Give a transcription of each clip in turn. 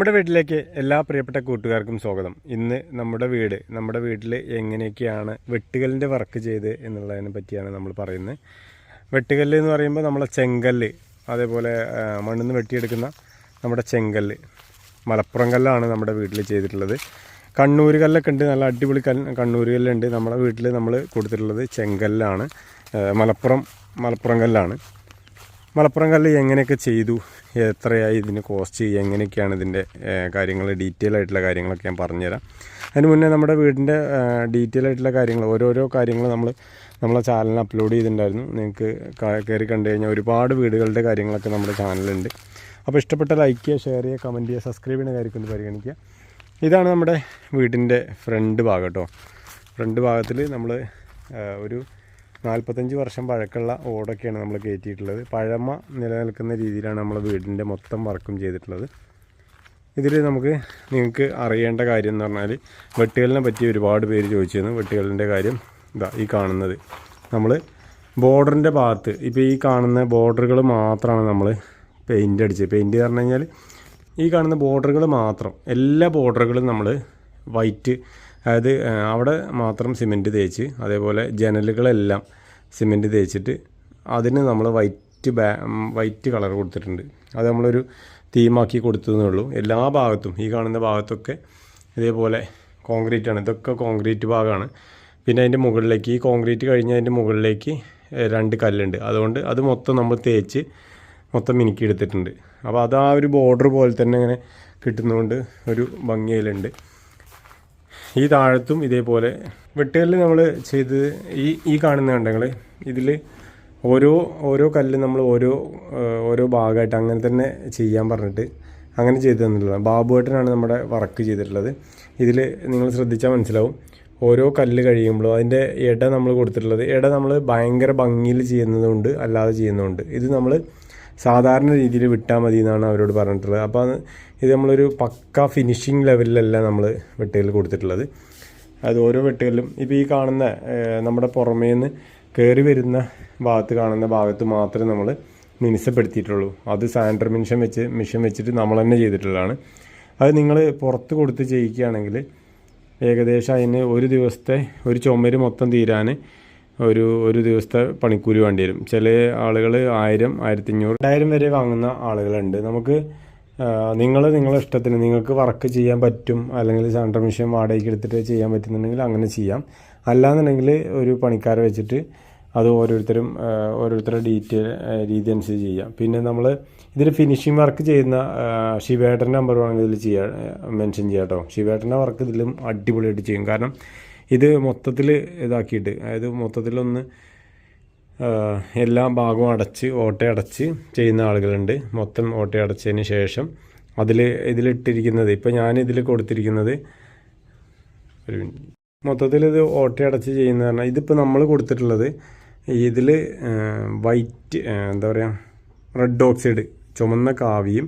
നമ്മുടെ വീട്ടിലേക്ക് എല്ലാ പ്രിയപ്പെട്ട കൂട്ടുകാർക്കും സ്വാഗതം. ഇന്ന് നമ്മുടെ വീട് നമ്മുടെ വീട്ടിൽ എങ്ങനെയൊക്കെയാണ് വെട്ടുകല്ലിന്റെ വർക്ക് ചെയ്ത് എന്നുള്ളതിനെ പറ്റിയാണ് നമ്മൾ പറയുന്നത്. വെട്ടുകല്ല് എന്ന് പറയുമ്പോൾ നമ്മളെ ചെങ്കല്ല് അതേപോലെ മണ്ണിൽ മണ്ണിന്ന് വെട്ടിയെടുക്കുന്ന നമ്മുടെ ചെങ്കല്ല്. മലപ്പുറം കല്ലാണ് നമ്മുടെ വീട്ടിൽ ചെയ്തിട്ടുള്ളത്. കണ്ണൂർ കല്ലൊക്കെ ഉണ്ട് നല്ല അടിപൊളി കല്ല് കണ്ണൂർ കല്ലുണ്ട്. നമ്മുടെ വീട്ടിൽ നമ്മൾ കൊടുത്തിട്ടുള്ളത് ചെങ്കല്ലാണ്. മലപ്പുറം മലപ്പുറം കല്ലാണ്. മലപ്പുറം കല്ല് എങ്ങനെയൊക്കെ ചെയ്തു? എത്രയായി ഇതിന് കോസ്റ്റ് എങ്ങനെയൊക്കെയാണ് ഇതിന്റെ കാര്യങ്ങൾ ഡീറ്റെയിൽ ആയിട്ടുള്ള കാര്യങ്ങളൊക്കെ ഞാൻ പറഞ്ഞുതരാം. അതിന് മുന്നേ നമ്മുടെ വീടിന്റെ ഡീറ്റെയിൽ ആയിട്ടുള്ള കാര്യങ്ങൾ ഓരോരോ കാര്യങ്ങൾ നമ്മൾ നമ്മളെ ചാനലിൽ അപ്ലോഡ് ചെയ്തിട്ടുണ്ടായിരുന്നു. നിങ്ങൾക്ക് കയറി കണ്ടു കഴിഞ്ഞാൽ ഒരുപാട് വീടുകളുടെ കാര്യങ്ങളൊക്കെ നമ്മുടെ ചാനലുണ്ട് അപ്പോൾ ഇഷ്ടപ്പെട്ട ലൈക്ക് ചെയ്യുക ഷെയർ ചെയ്യുക കമന്റ് ചെയ്യുക സബ്സ്ക്രൈബ് ചെയ്യുന്ന കാര്യമൊക്കെ ഒന്ന് പരിഗണിക്കുക. ഇതാണ് നമ്മുടെ വീടിന്റെ ഫ്രണ്ട് ഭാഗം കേട്ടോ ഫ്രണ്ട് ഭാഗത്തിൽ നമ്മൾ ഒരു നാൽപ്പത്തഞ്ച് വർഷം പഴക്കമുള്ള ഓടൊക്കെയാണ് നമ്മൾ കയറ്റിയിട്ടുള്ളത്. പഴമ നിലനിൽക്കുന്ന രീതിയിലാണ് നമ്മൾ വീടിന്റെ മൊത്തം വർക്കും ചെയ്തിട്ടുള്ളത്. ഇതിൽ നമുക്ക് നിങ്ങൾക്ക് അറിയേണ്ട കാര്യം എന്ന് പറഞ്ഞാൽ വെട്ടുകലിനെ പറ്റി ഒരുപാട് പേര് ചോദിച്ചിരുന്നു വെട്ടുകലിന്റെ കാര്യം ഇതാ ഈ കാണുന്നത്. നമ്മൾ ബോർഡറിന്റെ ഭാഗത്ത് ഇപ്പോൾ ഈ കാണുന്ന ബോർഡറുകൾ മാത്രമാണ് നമ്മൾ പെയിന്റ് അടിച്ചത്. പെയിന്റ് പറഞ്ഞു കഴിഞ്ഞാൽ ഈ കാണുന്ന ബോർഡറുകൾ മാത്രം എല്ലാ ബോർഡറുകളും നമ്മൾ വൈറ്റ് അതായത് അവിടെ മാത്രം സിമെന്റ് തേച്ച് അതേപോലെ ജനലുകളെല്ലാം സിമെന്റ് തേച്ചിട്ട് അതിന് നമ്മൾ വൈറ്റ് ബാ വൈറ്റ് കളർ കൊടുത്തിട്ടുണ്ട്. അത് നമ്മളൊരു തീമാക്കി കൊടുത്തതേ ഉള്ളൂ. എല്ലാ ഭാഗത്തും ഈ കാണുന്ന ഭാഗത്തൊക്കെ ഇതേപോലെ കോൺക്രീറ്റ് ആണ് ഇതൊക്കെ കോൺക്രീറ്റ് ഭാഗമാണ്. പിന്നെ അതിന്റെ മുകളിലേക്ക് ഈ കോൺക്രീറ്റ് കഴിഞ്ഞ് അതിന്റെ മുകളിലേക്ക് രണ്ട് കല്ലുണ്ട്. അതുകൊണ്ട് അത് മൊത്തം നമ്മൾ തേച്ച് മൊത്തം മിനുക്കി എടുത്തിട്ടുണ്ട്. അപ്പോൾ അത് ആ ഒരു ബോർഡർ പോലെ തന്നെ ഇങ്ങനെ കിട്ടുന്നതുകൊണ്ട് ഒരു ഭംഗിയിലുണ്ട് ഈ താഴത്തും ഇതേപോലെ വെട്ടുകല്ല് നമ്മൾ ചെയ്തത് ഈ ഈ കാണുന്ന കണ്ടങ്ങൾ ഇതിൽ ഓരോ ഓരോ കല്ല് നമ്മൾ ഓരോ ഓരോ ഭാഗമായിട്ട് അങ്ങനെ തന്നെ ചെയ്യാൻ പറഞ്ഞിട്ട് അങ്ങനെ ചെയ്തു തന്നിട്ടുള്ളത്. ബാബുവേട്ടനാണ് നമ്മുടെ വർക്ക് ചെയ്തിട്ടുള്ളത്. ഇതിൽ നിങ്ങൾ ശ്രദ്ധിച്ചാൽ മനസ്സിലാവും. ഓരോ കല്ല് കഴിയുമ്പോഴും അതിന്റെ ഇട നമ്മൾ കൊടുത്തിട്ടുള്ളത്. ഇട നമ്മൾ ഭയങ്കര ഭംഗിയിൽ ചെയ്യുന്നതുകൊണ്ട് അല്ലാതെ ചെയ്യുന്നതുകൊണ്ട് ഇത് നമ്മൾ സാധാരണ രീതിയിൽ വിട്ടാൽ മതി എന്നാണ് അവരോട് പറഞ്ഞിട്ടുള്ളത്. അപ്പോൾ ഇത് നമ്മളൊരു പക്ക ഫിനിഷിങ് ലെവലിലല്ല നമ്മൾ വെട്ടുകൾ കൊടുത്തിട്ടുള്ളത്. അത് ഓരോ വെട്ടുകളിലും ഇപ്പോൾ ഈ കാണുന്ന നമ്മുടെ പുറമേ നിന്ന് കയറി വരുന്ന ഭാഗത്ത് കാണുന്ന ഭാഗത്ത് മാത്രമേ നമ്മൾ മിനുസപ്പെടുത്തിയിട്ടുള്ളൂ. അത് സാൻഡർ മിഷൻ വെച്ച് മിഷൻ വെച്ചിട്ട് നമ്മൾ തന്നെ ചെയ്തിട്ടുള്ളതാണ്. അത് നിങ്ങൾ പുറത്ത് കൊടുത്ത് ചെയ്യിക്കുകയാണെങ്കിൽ ഏകദേശം അതിന് ഒരു ദിവസത്തെ ഒരു ചുമര് മൊത്തം തീരാൻ ഒരു ഒരു ദിവസത്തെ പണിക്കൂലി വേണ്ടി വരും. ചില ആളുകൾ ആയിരം ആയിരത്തഞ്ഞൂറ് രണ്ടായിരം വരെ വാങ്ങുന്ന ആളുകളുണ്ട്. നമുക്ക് നിങ്ങൾ നിങ്ങളുടെ ഇഷ്ടത്തിന് നിങ്ങൾക്ക് വർക്ക് ചെയ്യാൻ പറ്റും അല്ലെങ്കിൽ സാൻഡർ മെഷീൻ വാടകയ്ക്ക് എടുത്തിട്ട് ചെയ്യാൻ പറ്റുന്നുണ്ടെങ്കിൽ അങ്ങനെ ചെയ്യാം. അല്ലാന്നുണ്ടെങ്കിൽ ഒരു പണിക്കാരെ വെച്ചിട്ട് അത് ഓരോരുത്തരും ഓരോരുത്തരുടെ ഡീറ്റെയിൽ രീതി അനുസരിച്ച് ചെയ്യാം. പിന്നെ നമ്മൾ ഇതിൽ ഫിനിഷിംഗ് വർക്ക് ചെയ്യുന്ന ശിവേട്ടന്റെ നമ്പർ വേണമെങ്കിൽ ഇതിൽ ചെയ്യാം മെൻഷൻ ചെയ്യാം കേട്ടോ ശിവേട്ടന്റെ വർക്ക് ഇതിലും അടിപൊളിയായിട്ട് ചെയ്യും. കാരണം ഇത് മൊത്തത്തിൽ ഇതാക്കിയിട്ട് അതായത് മൊത്തത്തിലൊന്ന് എല്ലാ ഭാഗവും അടച്ച് ഓട്ടയടച്ച് ചെയ്യുന്ന ആളുകളുണ്ട്. മൊത്തം ഓട്ടയടച്ചതിന് ശേഷം അതിൽ ഇതിലിട്ടിരിക്കുന്നത് ഇപ്പോൾ ഞാൻ ഇതിൽ കൊടുത്തിരിക്കുന്നത് ഒരു മൊത്തത്തിൽ ഇത് ഓട്ടയടച്ച് ചെയ്യുന്ന പറഞ്ഞാൽ ഇതിപ്പോൾ നമ്മൾ കൊടുത്തിട്ടുള്ളത് ഇതിൽ വൈറ്റ് എന്താ പറയുക റെഡ് ഓക്സൈഡ് ചുമന്ന കാവിയും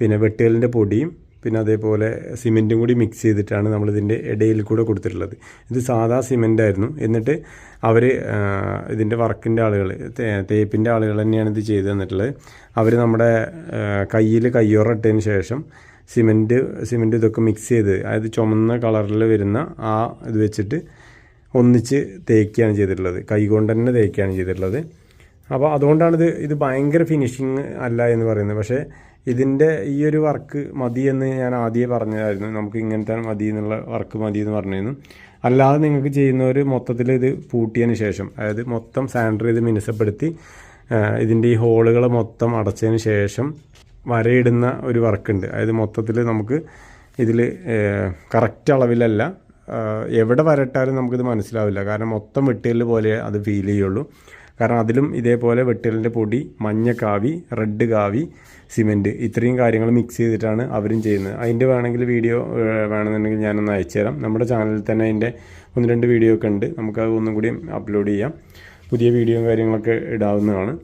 പിന്നെ വെട്ടുകലിന്റെ പൊടിയും പിന്നെ അതേപോലെ സിമെന്റും കൂടി മിക്സ് ചെയ്തിട്ടാണ് നമ്മളിതിന്റെ ഇടയിൽ കൂടെ കൊടുത്തിട്ടുള്ളത്. ഇത് സാധാ സിമെന്റ് ആയിരുന്നു. എന്നിട്ട് അവർ ഇതിന്റെ വർക്കിന്റെ ആളുകൾ തേപ്പിന്റെ ആളുകൾ തന്നെയാണ് ഇത് ചെയ്തു തന്നിട്ടുള്ളത്. അവർ നമ്മുടെ കയ്യിൽ കയ്യോറ ഇട്ടതിന് ശേഷം സിമെന്റ് സിമെന്റ് ഇതൊക്കെ മിക്സ് ചെയ്ത് അതായത് ചുമന്ന കളറിൽ വരുന്ന ആ ഇത് വെച്ചിട്ട് ഒന്നിച്ച് തേക്കുകയാണ് ചെയ്തിട്ടുള്ളത്. കൈകൊണ്ട് തന്നെ തേക്കുകയാണ് ചെയ്തിട്ടുള്ളത്. അപ്പോൾ അതുകൊണ്ടാണിത് ഇത് ഭയങ്കര ഫിനിഷിങ് അല്ല എന്ന് പറയുന്നത്. പക്ഷേ ഇതിന്റെ ഈ ഒരു വർക്ക് മതി എന്ന് ഞാൻ ആദ്യമേ പറഞ്ഞതായിരുന്നു. നമുക്ക് ഇങ്ങനത്തെ മതി എന്നുള്ള വർക്ക് മതി എന്ന് പറഞ്ഞിരുന്നു. അല്ലാതെ നിങ്ങൾക്ക് ചെയ്യുന്നവർ മൊത്തത്തിൽ ഇത് പൂട്ടിയതിന് ശേഷം അതായത് മൊത്തം സാൻഡർ ചെയ്ത് മിനുസപ്പെടുത്തി ഇതിന്റെ ഈ ഹോളുകൾ മൊത്തം അടച്ചതിന് ശേഷം വരയിടുന്ന ഒരു വർക്കുണ്ട് അതായത് മൊത്തത്തിൽ നമുക്ക് ഇതിൽ കറക്റ്റ് അളവിലല്ല എവിടെ വരട്ടാലും നമുക്കിത് മനസ്സിലാവില്ല. കാരണം മൊത്തം വിട്ടിയൽ പോലെ അത് ഫീൽ ചെയ്യുള്ളൂ. കാരണം അതിലും ഇതേപോലെ വെട്ടലിന്റെ പൊടി മഞ്ഞക്കാവി കാവി റെഡ് കാവി സിമെന്റ് ഇത്രയും കാര്യങ്ങൾ മിക്സ് ചെയ്തിട്ടാണ് അവരും ചെയ്യുന്നത്. അതിന്റെ വേണമെങ്കിൽ വീഡിയോ വേണമെന്നുണ്ടെങ്കിൽ ഞാനൊന്ന് അയച്ചു തരാം. നമ്മുടെ ചാനലിൽ തന്നെ അതിന്റെ ഒന്ന് രണ്ട് വീഡിയോ ഒക്കെ ഉണ്ട്. നമുക്കത് ഒന്നും കൂടി അപ്ലോഡ് ചെയ്യാം. പുതിയ വീഡിയോയും കാര്യങ്ങളൊക്കെ ഇടാവുന്നതാണ്.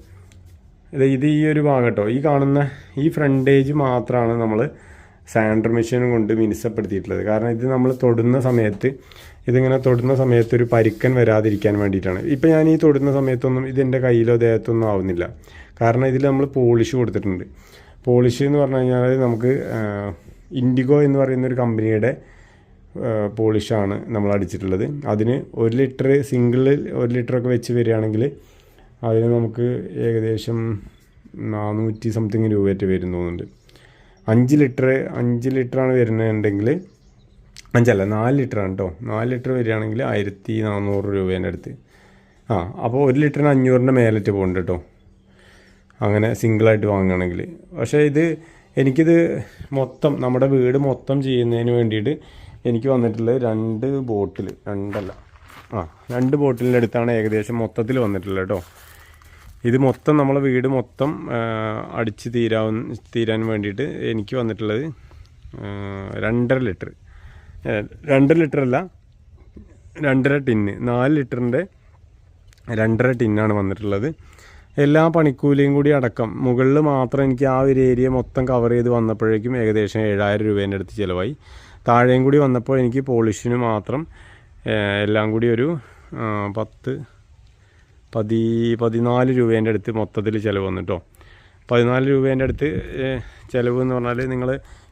ഇത് ഈ ഒരു ഭാഗം കേട്ടോ. ഈ കാണുന്ന ഈ ഫ്രണ്ടേജ് മാത്രമാണ് നമ്മൾ സാൻഡർ മെഷീനും കൊണ്ട് മിനുസപ്പെടുത്തിയിട്ടുള്ളത്. കാരണം ഇത് നമ്മൾ തൊടുന്ന സമയത്ത് ഇതിങ്ങനെ തൊടുന്ന സമയത്ത് ഒരു പരിക്കൻ വരാതിരിക്കാൻ വേണ്ടിയിട്ടാണ്. ഇപ്പം ഞാൻ ഈ തൊടുന്ന സമയത്തൊന്നും ഇതിന്റെ കയ്യിലോ ദേഹത്തൊന്നും ആവുന്നില്ല. കാരണം ഇതിൽ നമ്മൾ പോളിഷ് കൊടുത്തിട്ടുണ്ട്. പോളിഷ് എന്ന് പറഞ്ഞു കഴിഞ്ഞാൽ നമുക്ക് ഇൻഡിഗോ എന്ന് പറയുന്ന ഒരു കമ്പനിയുടെ പോളിഷാണ് നമ്മൾ അടിച്ചിട്ടുള്ളത്. അതിന് ഒരു ലിറ്റർ സിംഗിളിൽ ഒരു ലിറ്ററൊക്കെ വെച്ച് വരികയാണെങ്കിൽ അതിന് നമുക്ക് ഏകദേശം നാനൂറ്റി സംതിങ് രൂപയായിട്ട് വരും തോന്നുന്നുണ്ട് അഞ്ച് ലിറ്റർ അഞ്ച് ലിറ്ററാണ് വരുന്നുണ്ടെങ്കിൽ അഞ്ചല്ല നാല് ലിറ്റർ ആണ് കേട്ടോ നാല് ലിറ്റർ വരികയാണെങ്കിൽ ആയിരത്തി നാനൂറ് രൂപേന്റെ അടുത്ത്. ആ അപ്പോൾ ഒരു ലിറ്ററിന് അഞ്ഞൂറിന്റെ മേലറ്റ് പോകുന്നുണ്ട് കേട്ടോ അങ്ങനെ സിംഗിളായിട്ട് വാങ്ങുകയാണെങ്കിൽ. പക്ഷേ ഇത് എനിക്കിത് മൊത്തം നമ്മുടെ വീട് മൊത്തം ചെയ്യുന്നതിന് വേണ്ടിയിട്ട് എനിക്ക് വന്നിട്ടുള്ളത് രണ്ട് ബോട്ടിൽ രണ്ടല്ല. ആ രണ്ട് ബോട്ടിലിന്റെ അടുത്താണ് ഏകദേശം മൊത്തത്തിൽ വന്നിട്ടുള്ളത് കേട്ടോ. ഇത് മൊത്തം നമ്മളെ വീട് മൊത്തം അടിച്ച് തീരാവുന്ന തീരാൻ വേണ്ടിയിട്ട് എനിക്ക് വന്നിട്ടുള്ളത് രണ്ടര ലിറ്റർ. രണ്ട് ലിറ്റർ അല്ല രണ്ടര ടിന്ന് നാല് ലിറ്ററിന്റെ രണ്ടര ടിന്നാണ് വന്നിട്ടുള്ളത്. എല്ലാ പണിക്കൂലിയും കൂടി അടക്കം മുകളിൽ മാത്രം എനിക്ക് ആ ഒരു ഏരിയ മൊത്തം കവർ ചെയ്ത് വന്നപ്പോഴേക്കും ഏകദേശം ഏഴായിരം രൂപേന്റെ അടുത്ത് ചിലവായി. താഴെയും കൂടി വന്നപ്പോൾ എനിക്ക് പോളിഷിന് മാത്രം എല്ലാം കൂടി ഒരു പത്ത് പതി പതിനാല് രൂപേന്റെ അടുത്ത് മൊത്തത്തിൽ ചിലവ് വന്നിട്ടോ. പതിനാല് രൂപേന്റെ അടുത്ത് ചിലവ് എന്ന് പറഞ്ഞാൽ നിങ്ങൾ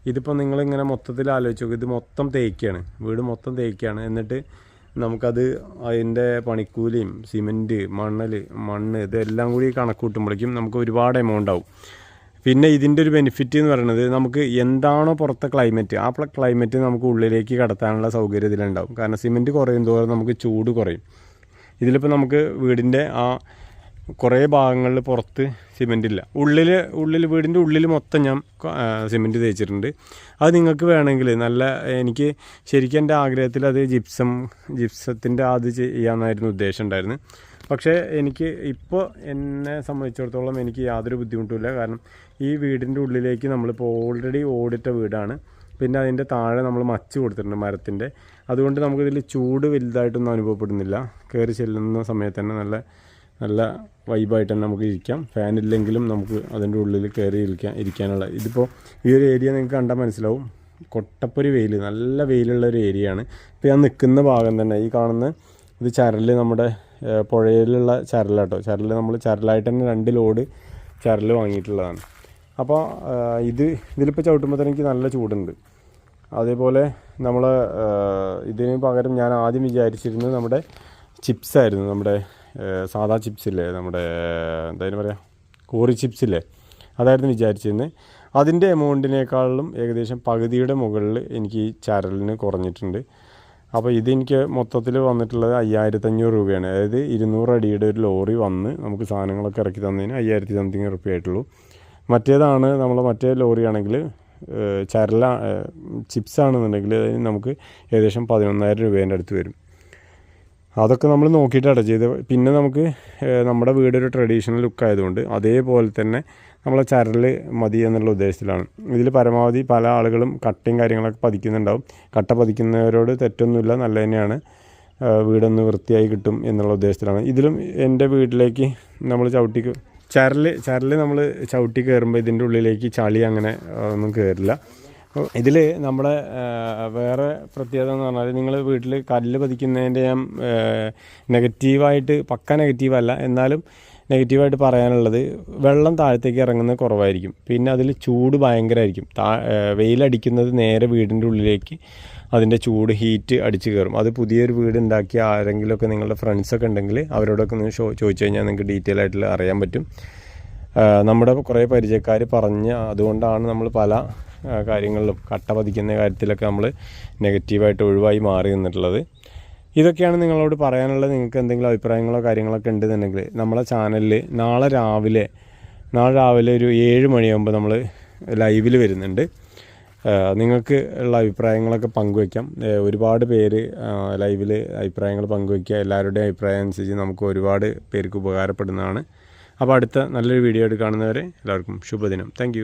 ഇതിപ്പോൾ നിങ്ങളിങ്ങനെ മൊത്തത്തിൽ ആലോചിച്ച് നോക്കും. ഇത് മൊത്തം തേക്കാണ്. വീട് മൊത്തം തേക്കാണ്. എന്നിട്ട് നമുക്കത് അതിന്റെ പണിക്കൂലിയും സിമന്റ് മണ്ണൽ മണ്ണ് ഇതെല്ലാം കൂടി കണക്ക് കൂട്ടുമ്പോഴേക്കും നമുക്ക് ഒരുപാട് എമൗണ്ട് ആവും. പിന്നെ ഇതിന്റെ ഒരു ബെനിഫിറ്റ് എന്ന് പറയുന്നത് നമുക്ക് എന്താണോ പുറത്തെ ക്ലൈമറ്റ് ആ ക്ലൈമറ്റ് നമുക്ക് ഉള്ളിലേക്ക് കടത്താനുള്ള സൗകര്യം ഇതിലുണ്ടാവും. കാരണം സിമന്റ് കുറയും തോറും നമുക്ക് ചൂട് കുറയും. ഇതിലിപ്പോൾ നമുക്ക് വീടിന്റെ ആ കുറേ ഭാഗങ്ങളിൽ പുറത്ത് സിമെന്റ് ഇല്ല. ഉള്ളിൽ ഉള്ളിൽ വീടിന്റെ ഉള്ളിൽ മൊത്തം ഞാൻ സിമെന്റ് തേച്ചിട്ടുണ്ട്. അത് നിങ്ങൾക്ക് വേണമെങ്കിൽ നല്ല എനിക്ക് ശരിക്കും എന്റെ ആഗ്രഹത്തിൽ അത് ജിപ്സം ജിപ്സത്തിന്റെ അത് ചെയ്യാമെന്നായിരുന്നു ഉദ്ദേശം ഉണ്ടായിരുന്നു പക്ഷേ എനിക്ക് ഇപ്പോൾ എന്നെ സംബന്ധിച്ചിടത്തോളം എനിക്ക് യാതൊരു ബുദ്ധിമുട്ടുമില്ല കാരണം ഈ വീടിന്റെ ഉള്ളിലേക്ക് നമ്മളിപ്പോൾ ഓൾറെഡി ഓടിട്ട വീടാണ്. പിന്നെ അതിന്റെ താഴെ നമ്മൾ മച്ച് കൊടുത്തിട്ടുണ്ട് മരത്തിന്റെ അതുകൊണ്ട് നമുക്കിതിൽ ചൂട് വലുതായിട്ടൊന്നും അനുഭവപ്പെടുന്നില്ല. കയറി ചെല്ലുന്ന സമയത്ത് തന്നെ നല്ല നല്ല വൈബായിട്ട് തന്നെ നമുക്ക് ഇരിക്കാം. ഫാനില്ലെങ്കിലും നമുക്ക് അതിന്റെ ഉള്ളിൽ കയറി ഇരിക്കാൻ ഇരിക്കാനുള്ള ഇതിപ്പോൾ ഈ ഒരു ഏരിയ നിങ്ങൾക്ക് കണ്ടാൽ മനസ്സിലാവും. കൊട്ടപ്പൊരു വെയിൽ നല്ല വെയിലുള്ള ഒരു ഏരിയയാണ് ഇപ്പോൾ ഞാൻ നിൽക്കുന്ന ഭാഗം തന്നെ ഈ കാണുന്ന ഇത് ചരൽ നമ്മുടെ പുഴയിലുള്ള ചരലാട്ടോ. ചരൽ നമ്മൾ ചരലായിട്ട് തന്നെ രണ്ട് ലോഡ് ചരൽ വാങ്ങിയിട്ടുള്ളതാണ്. അപ്പോൾ ഇത് ഇതിലിപ്പോൾ ചവിട്ടുമ്പോൾ തന്നെ എനിക്ക് നല്ല ചൂടുണ്ട്. അതേപോലെ നമ്മൾ ഇതിന് പകരം ഞാൻ ആദ്യം വിചാരിച്ചിരുന്നത് നമ്മുടെ ചിപ്സ് ആയിരുന്നു നമ്മുടെ ഏഹ്, ചിപ്സില്ലേ നമ്മുടെ എന്തായാലും പറയുക കോറി ചിപ്സില്ലേ? അതായിരുന്നു വിചാരിച്ചിരുന്നത് അതിന്റെ എമൗണ്ടിനേക്കാളും ഏകദേശം പകുതിയുടെ മുകളിൽ എനിക്ക് ഈ ചരലിന് കുറഞ്ഞിട്ടുണ്ട്. അപ്പോൾ ഇതെനിക്ക് മൊത്തത്തിൽ വന്നിട്ടുള്ളത് അയ്യായിരത്തഞ്ഞൂറ് രൂപയാണ്. അതായത് ഇരുന്നൂറ് അടിയുടെ ഒരു ലോറി വന്ന് നമുക്ക് സാധനങ്ങളൊക്കെ ഇറക്കി തന്നതിന് അയ്യായിരത്തി സംതിങ് റുപ്യ ആയിട്ടുള്ളൂ മറ്റേതാണ് നമ്മൾ മറ്റേ ലോറിയാണെങ്കിൽ ചരല ചിപ്സ് ആണെന്നുണ്ടെങ്കിൽ നമുക്ക് ഏകദേശം പതിനൊന്നായിരം രൂപേന്റെ അടുത്ത് വരും. അതൊക്കെ നമ്മൾ നോക്കിയിട്ടാണ് ചെയ്ത് പിന്നെ നമുക്ക് നമ്മുടെ വീടൊരു ട്രഡീഷണൽ ലുക്ക് ആയതുകൊണ്ട് അതേപോലെ തന്നെ നമ്മളെ ചരൽ മതി എന്നുള്ള ഉദ്ദേശത്തിലാണ്. ഇതിൽ പരമാവധി പല ആളുകളും കട്ടയും കാര്യങ്ങളൊക്കെ പതിക്കുന്നുണ്ടാവും. കട്ട പതിക്കുന്നവരോട് തെറ്റൊന്നുമില്ല നല്ല തന്നെയാണ്. വീടൊന്ന് വൃത്തിയായി കിട്ടും എന്നുള്ള ഉദ്ദേശത്തിലാണ്. ഇതിലും എന്റെ വീട്ടിലേക്ക് നമ്മൾ ചവിട്ടി ചരൽ ചരൽ നമ്മൾ ചവിട്ടി കയറുമ്പോൾ ഇതിന്റെ ഉള്ളിലേക്ക് ചളി അങ്ങനെ ഒന്നും കയറില്ല. ഇതിൽ നമ്മുടെ വേറെ പ്രത്യേകത എന്ന് പറഞ്ഞാൽ നിങ്ങൾ വീട്ടിൽ കല്ല് പതിക്കുന്നതിന്റെ ഞാൻ നെഗറ്റീവായിട്ട് പക്ക നെഗറ്റീവല്ല എന്നാലും നെഗറ്റീവായിട്ട് പറയാനുള്ളത് വെള്ളം താഴത്തേക്ക് ഇറങ്ങുന്നത് കുറവായിരിക്കും. പിന്നെ അതിൽ ചൂട് ഭയങ്കരമായിരിക്കും താ വെയിലടിക്കുന്നത് നേരെ വീടിന്റെ ഉള്ളിലേക്ക് അതിന്റെ ചൂട് ഹീറ്റ് അടിച്ച് കയറും. അത് പുതിയൊരു വീട് ഉണ്ടാക്കിയ ആരെങ്കിലുമൊക്കെ നിങ്ങളുടെ ഫ്രണ്ട്സൊക്കെ ഉണ്ടെങ്കിൽ അവരോടൊക്കെ ഒന്ന് ചോദിച്ചു കഴിഞ്ഞാൽ നിങ്ങൾക്ക് ഡീറ്റെയിൽ ആയിട്ട് അറിയാൻ പറ്റും. നമ്മുടെ കുറേ പരിചയക്കാർ പറഞ്ഞ് അതുകൊണ്ടാണ് നമ്മൾ പല കാര്യങ്ങളിലും കട്ട പതിക്കുന്ന കാര്യത്തിലൊക്കെ നമ്മൾ നെഗറ്റീവായിട്ട് ഒഴിവായി മാറി നിന്നിട്ടുള്ളത്. ഇതൊക്കെയാണ് നിങ്ങളോട് പറയാനുള്ളത്. നിങ്ങൾക്ക് എന്തെങ്കിലും അഭിപ്രായങ്ങളോ കാര്യങ്ങളൊക്കെ ഉണ്ടെന്നുണ്ടെങ്കിൽ നമ്മളെ ചാനലിൽ നാളെ രാവിലെ നാളെ രാവിലെ ഒരു ഏഴ് മണിയാകുമ്പോൾ നമ്മൾ ലൈവിൽ വരുന്നുണ്ട്. നിങ്ങൾക്ക് ഉള്ള അഭിപ്രായങ്ങളൊക്കെ പങ്കുവയ്ക്കാം ഒരുപാട് പേര് ലൈവിൽ അഭിപ്രായങ്ങൾ പങ്കുവയ്ക്കുക എല്ലാവരുടെയും അഭിപ്രായം അനുസരിച്ച് നമുക്ക് ഒരുപാട് പേർക്ക് ഉപകാരപ്പെടുന്നതാണ്. അപ്പോൾ അടുത്ത നല്ലൊരു വീഡിയോ ആയിട്ട് എല്ലാവർക്കും ശുഭദിനം. താങ്ക്